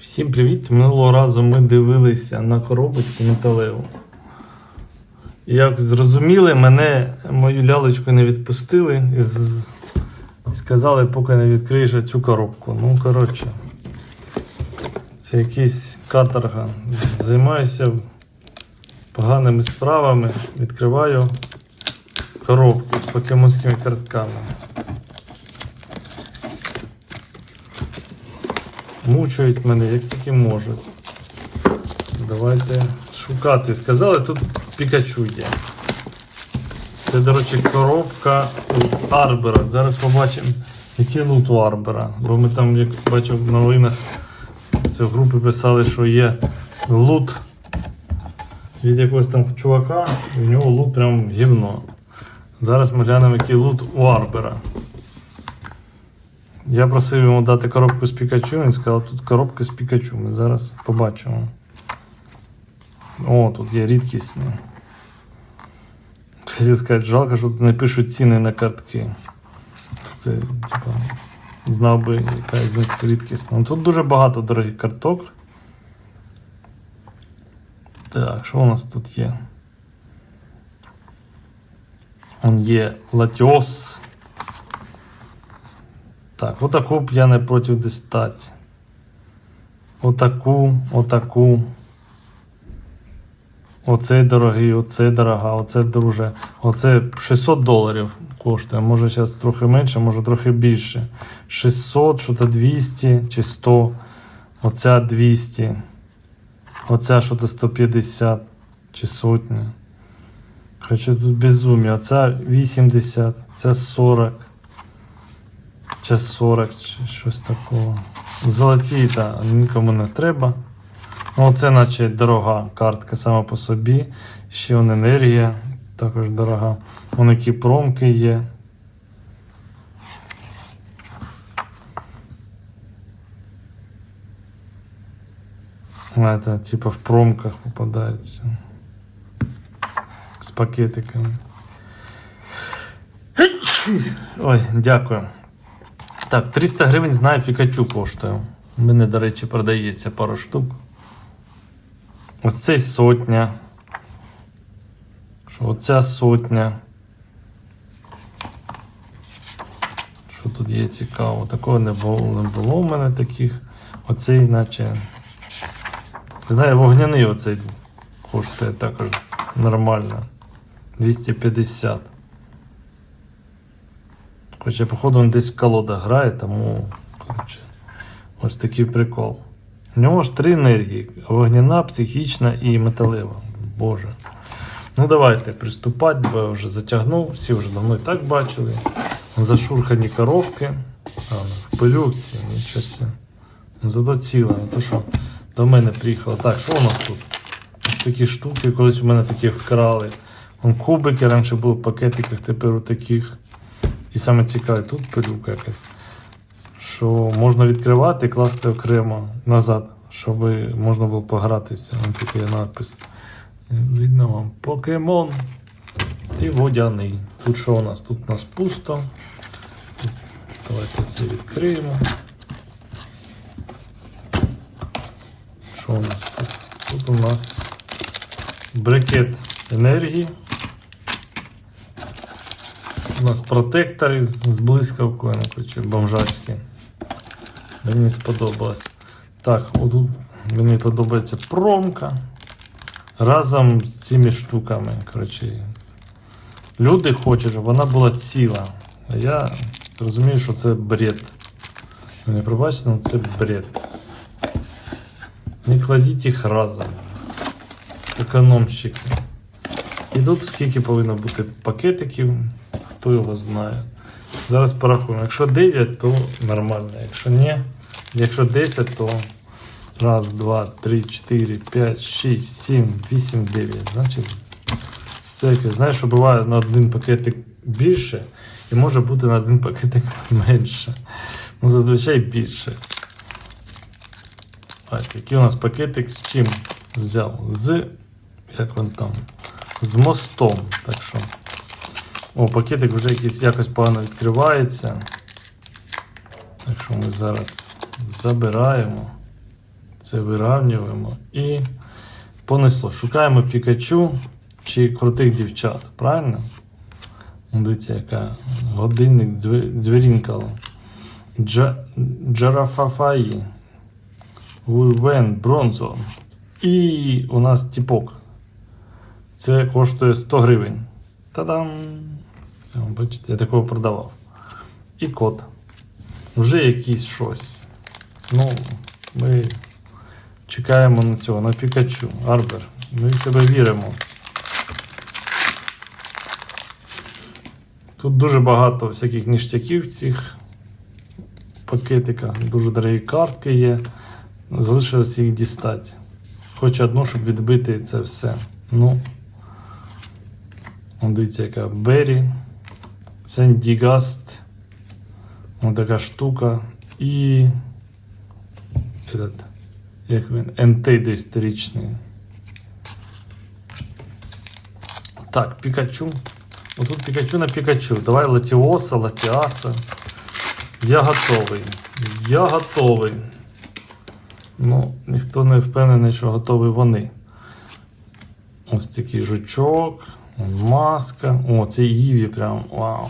Всім привіт! Минулого разу ми дивилися на коробочку металеву. Як зрозуміли, мене мою лялечку не відпустили і, з- і сказали, поки не відкриєш цю коробку. Ну, коротше, це якийсь каторга. Займаюся поганими справами, відкриваю коробки з покемонськими картками. Мучують мене як тільки можуть. Давайте шукати. Сказали, тут Пікачу є. Це, до речі, коробка Арбера. Зараз побачимо, який лут у Арбера. Бо ми там, як бачив в новинах, це в групі писали, що є лут від якогось там чувака, і в нього лут прям гівно. Зараз ми глянемо, який лут у Арбера. Я просив йому дати коробку з Пікачу, він сказав, тут коробка з Пікачу. Ми зараз побачимо. О, тут є рідкісні. Хотів сказати, жалко, що тут не пишуть ціни на картки. Тут, е, типа, знав би, яка з них рідкісна. Ну, Тут дуже багато дорогих карток. Так, що у нас тут є? Он є Латіос. Так, отаку б я не проти дістати. Отаку, отаку. Оцей дорогий, оцей дорога, оце друже. Оце 600 доларів коштує. Може зараз трохи менше, може трохи більше. 600, що то 200 чи 100. Оця 200. Оця що то 150 чи сотня. Хоча тут безумія. Оця 80, ця 40. Чи 40 чи щось такого. Золоті та нікому не треба. Ну, це наче дорога картка сама по собі. Ще вон енергія, також дорога. Вон які промки є. Это типа в промках попадается. З пакетиками. Ой, дякую. Так, 300 гривень знаю, Пікачу коштує. Мене, до речі, продається пару штук. Ось цей сотня. Оця сотня. Що тут є цікаво? Такого не було, не було в мене таких. Оцей, наче. Знаю, вогняний оцей коштує також нормально. 250. Хоча, походу, він десь в колодах грає, тому коротше, ось такий прикол. У нього ж три енергії: вогняна, психічна і металева. Боже. Ну давайте приступати, бо я вже затягнув, всі вже давно і так бачили. Зашурхані коробки. А, в пилюкці, нічого. Ну, Зато ціла, то що до мене приїхало. Так, що у нас тут? Ось такі штуки, колись у мене такі вкрали. Вон кубики раніше були в пакетиках, тепер у таких. І саме цікаве, тут пилюка якась. Що можна відкривати і класти окремо назад, щоб можна було погратися. Ось тут є надпис. Видно вам покемон. Ти водяний. Тут що у нас? Тут у нас пусто. Давайте це відкриємо. Що у нас тут? Тут у нас брикет енергії. У нас протектори з, блискавкою, ну, коротше. Мені сподобалось. Так, отут мені подобається промка. Разом з цими штуками. Коротше, люди хочуть, щоб вона була ціла. А я розумію, що це бред. Ви не пробачите, але це бред. Не кладіть їх разом. Економщики. І тут скільки повинно бути пакетиків, хто його знає. Зараз порахуємо. Якщо 9, то нормально. Якщо ні, якщо 10, то раз, два, три, чотири, п'ять, шість, сім, вісім, дев'ять. Значить, всяке. Знаєш, що буває на один пакетик більше, і може бути на один пакетик менше. Ну, зазвичай більше. Ось, який у нас пакетик з чим взяв? З. Як він там? З мостом. Так що. О, пакетик вже якийсь якось погано відкривається. Так що ми зараз забираємо. Це вирівнюємо і понесло. Шукаємо Пікачу чи крутих дівчат, правильно? Ну, Дивіться, яка годинник дзвірінкало. Джа, Джарафафаї. Вивен Бронзо. І у нас тіпок. Це коштує 100 гривень. Та-дам! Бачите, я такого продавав. І код. Вже якийсь щось. Ну, ми чекаємо на цього, на Пікачу. Арбер. Ми в тебе віримо. Тут дуже багато всяких ніштяків в цих пакетиках. Дуже дорогі картки є. Залишилось їх дістати. Хоч одну, щоб відбити це все. Ну. Дивіться, яка Берry. Сендігаст. Ось така штука. І. Этот, як він? НТ доісторичний. Так, Пікачу. Отут Пікачу на Пікачу. Давай Латіоса, Латіаса. Я готовий. Я готовий. Ну, ніхто не впевнений, що готові вони. Ось такий жучок, маска. О, це Іві прям. Вау.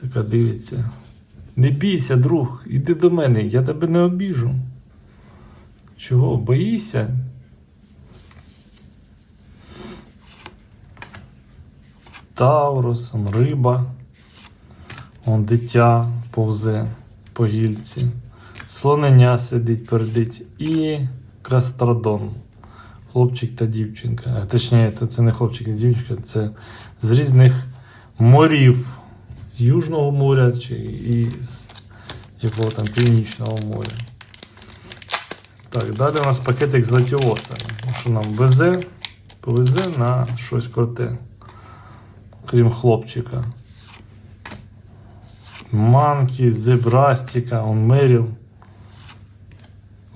Така дивиться. Не бійся, друг, іди до мене, я тебе не обіжу. Чого, боїшся? Таурус, риба, он дитя повзе по гільці, слонення сидить, пердить і кастрадон. Хлопчик та дівчинка. А точніше, це- не хлопчик і дівчинка, це з різних морів. З Южного моря чи і з якого там Північного моря. Так, далі у нас пакетик з латіоса. Що нам везе, повезе на щось круте. Крім хлопчика. Манкі, Зебрастіка, он Меріл,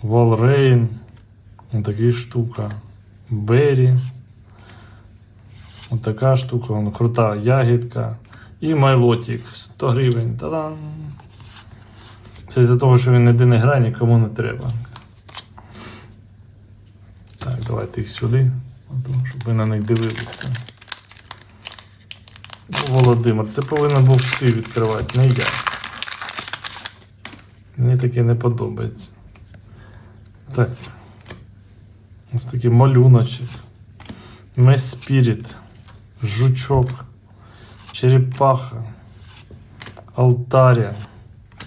Волрейн, он така штука. Беррі. Ось така штука, он крута ягідка. І майлотик 100 гривень. Та-дам! Це із-за того, що він ніде не грає, нікому не треба. Так, давайте їх сюди, щоб ви на них дивилися. Ну, Володимир, це повинен був ти відкривати, не я. Мені таке не подобається. Так. Ось такий малюночок. Мес Спіріт. Жучок. Черепаха. Алтаря.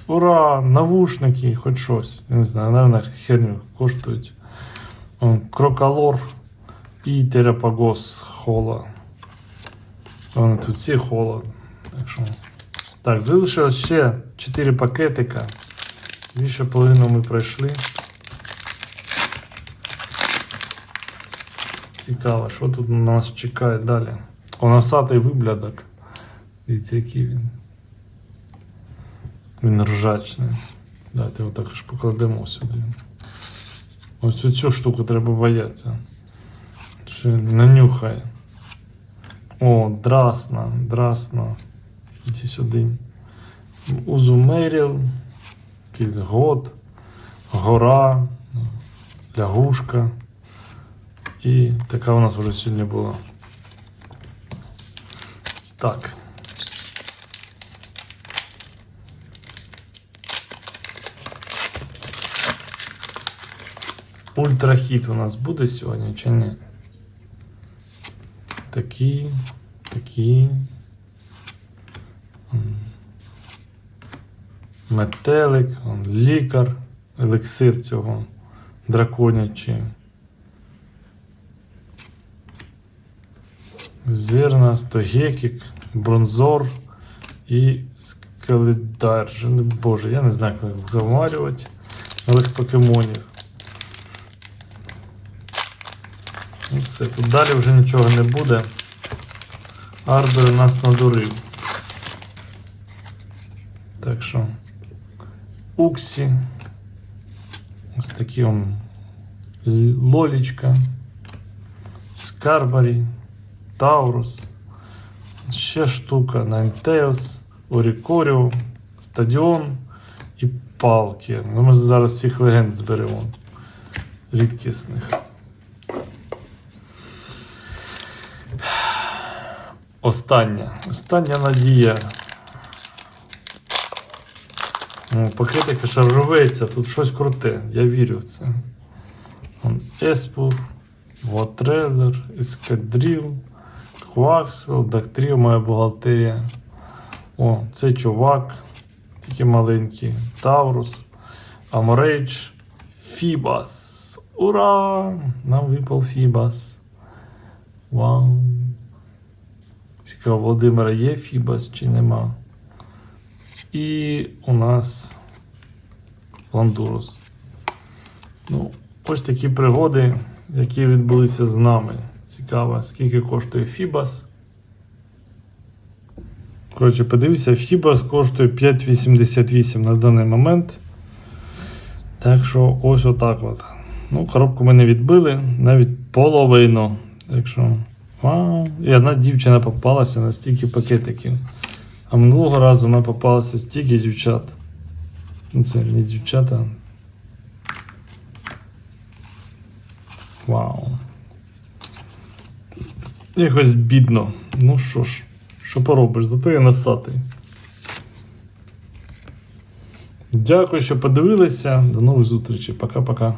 Ура! Навушники, хоч щось. Я не знаю, наверное, херню коштують. Крокалор і Терапагос хола. Вони тут всі хола. Так, що... так, залишилось ще 4 пакетика. Більше половину ми пройшли. Цікаво, що тут на нас чекає далі. Оносатий виблядок. Дивіться, який він. Він ржачний. Давайте його також покладемо сюди. Ось цю, штуку треба боятися. Він нанюхає. О, драсна, драсна. Іди сюди. Узумеріл, якийсь год, гора, лягушка. І така у нас вже сьогодні була. Так. Ультрахіт у нас буде сьогодні чи ні? Такий, такий. Метелик, лікар, елексир цього драконячий. Зирна, стогекік, бронзор і скеледар. Боже, я не знаю, як вговарювати нових покемонів. Ну все, тут далі вже нічого не буде. Арбер нас надурив. Так що. Уксі. Ось такі он лолічка. Скарбарі. Таурус. Ще штука. Ninetales, Орікоріо, Стадіон і палки. Ну, ми зараз всіх легенд зберемо. рідкісних. Остання. Остання надія. Ну, пакетики рветься, тут щось круте. Я вірю в це. Он Еспур, Вотрелер, Ескадрил, Кваксвелл, Доктріо, моя бухгалтерія. О, цей чувак, такий маленький. Таурус, Аморейдж, Фібас. Ура! Нам випав Фібас. Вау. Цікаво, Володимира є Фібас чи нема. І у нас Ландурус. Ну, ось такі пригоди, які відбулися з нами. Цікаво, скільки коштує Фібас. Коротше, подивіться, Фібас коштує 5,88 на даний момент. Так що ось отак от. Ну, коробку ми не відбили, навіть половину. Так що. Вау. І одна дівчина попалася на стільки пакетиків. А минулого разу вона попалася стільки дівчат. Ну, це не дівчата. Вау. Якось бідно. Ну що ж, що поробиш, зато я носатий. Дякую, що подивилися. До нових зустрічей. Пока-пока.